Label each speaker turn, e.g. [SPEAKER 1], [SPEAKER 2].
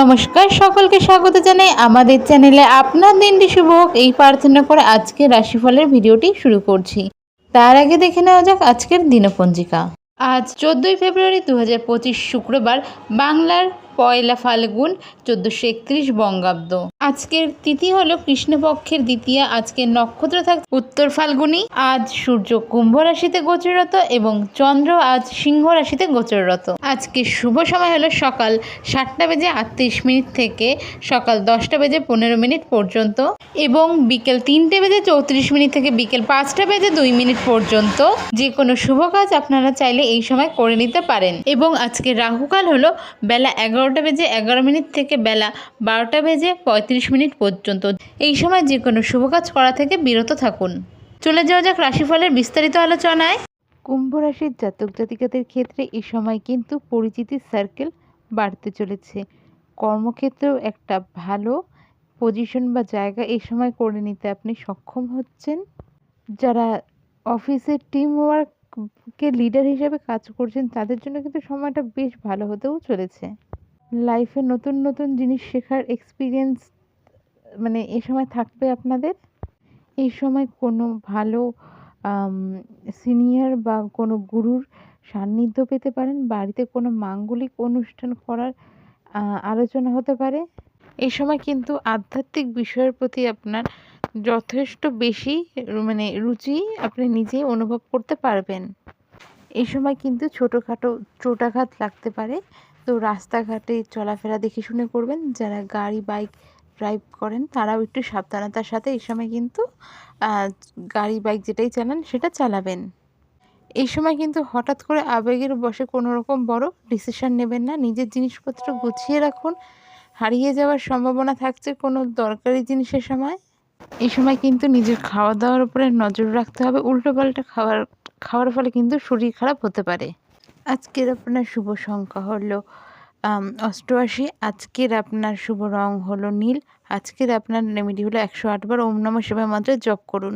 [SPEAKER 1] নমস্কার, সকলকে স্বাগত জানাই আমাদের চ্যানেলে। আপনার দিনটি শুভ হোক, এই প্রার্থনা করে আজকে রাশিফলের ভিডিওটি শুরু করছি। তার আগে দেখে নেওয়া যাক আজকের দিনপঞ্জিকা। আজ চোদ্দোই ফেব্রুয়ারি দু হাজার পঁচিশ শুক্রবার, বাংলার পয়লা ফাল্গুন চোদ্দোশো একত্রিশ বঙ্গাব্দ। আজকের তিথি হলো কৃষ্ণপক্ষের দ্বিতীয়া। আজকের নক্ষত্র থাক উত্তর ফাল্গুনি। আজ সূর্য কুম্ভ রাশিতে গোচররত এবং চন্দ্র আজ সিংহ রাশিতে গোচররত। আজকে শুভ সময় হলো সকাল সাতটা বেজে আটত্রিশ মিনিট থেকে সকাল দশটা বেজে পনেরো মিনিট পর্যন্ত এবং বিকেল তিনটে বেজে চৌত্রিশ মিনিট থেকে বিকেল পাঁচটা বেজে দুই মিনিট পর্যন্ত। যে কোনো শুভ কাজ আপনারা চাইলে এই সময় করে নিতে পারেন। এবং আজকে রাহুকাল হলো বেলা এগারোটা বেজে এগারো মিনিট থেকে বেলা বারোটা বেজে পঁয়ত্রিশ মিনিট পর্যন্ত। এই সময় যে কোনো শুভ কাজ করা থেকে বিরত থাকুন। চলে যাওয়া যাক রাশিফলের বিস্তারিত আলোচনায়। কুম্ভ রাশির জাতক জাতিকাদের ক্ষেত্রে এই সময় কিন্তু পরিচিতির সার্কেল বাড়তে চলেছে। কর্মক্ষেত্রেও একটা ভালো পজিশন বা জায়গা এই সময় করে নিতে আপনি সক্ষম হচ্ছেন। যারা অফিসের টিম ওয়ার্ককে লিডার হিসেবে কাজ করছেন, তাদের জন্য কিন্তু সময়টা বেশ ভালো হতেও চলেছে। লাইফে নতুন নতুন জিনিস শেখার এক্সপিরিয়েন্স মানে এ সময় থাকবে আপনাদের? এই সময় কোনো ভালো সিনিয়র বা কোনো গুরুর সান্নিধ্য পেতে পারেন? বাড়িতে কোনো মাঙ্গলিক অনুষ্ঠান করার আলোচনা হতে পারে? এই সময় কিন্তু আধ্যাত্মিক বিষয়ের প্রতি আপনার যথেষ্ট বেশি মানে রুচি আপনি নিজেই অনুভব করতে পারবেন। এই সময় কিন্তু ছোটোখাটো চোটাঘাত লাগতে পারে। তো রাস্তাঘাটে চলাফেরা দেখে শুনে করবেন। যারা গাড়ি, বাইক ড্রাইভ করেন, তারাও একটু সাবধানতার সাথে এই সময় কিন্তু গাড়ি বাইক যেটাই চালান সেটা চালাবেন। এই সময় কিন্তু হঠাৎ করে আবেগের বশে কোনো রকম বড় ডিসিশন নেবেন না। নিজের জিনিসপত্র গুছিয়ে রাখুন। হারিয়ে যাওয়ার সম্ভাবনা থাকছে কোনো দরকারি জিনিসের সময়। এই সময় কিন্তু নিজের খাওয়া দাওয়ার উপরে নজর রাখতে হবে। উল্টোপাল্টা খাবার খাওয়ার ফলে কিন্তু শরীর খারাপ হতে পারে। আজকের আপনার শুভ সংখ্যা হলো অষ্টআশি, আজকের আপনার শুভ রং হলো নীল, আজকের আপনার রেমেডি হলো একশো আটবার ওম নম শিবায় মাত্রা জপ করুন।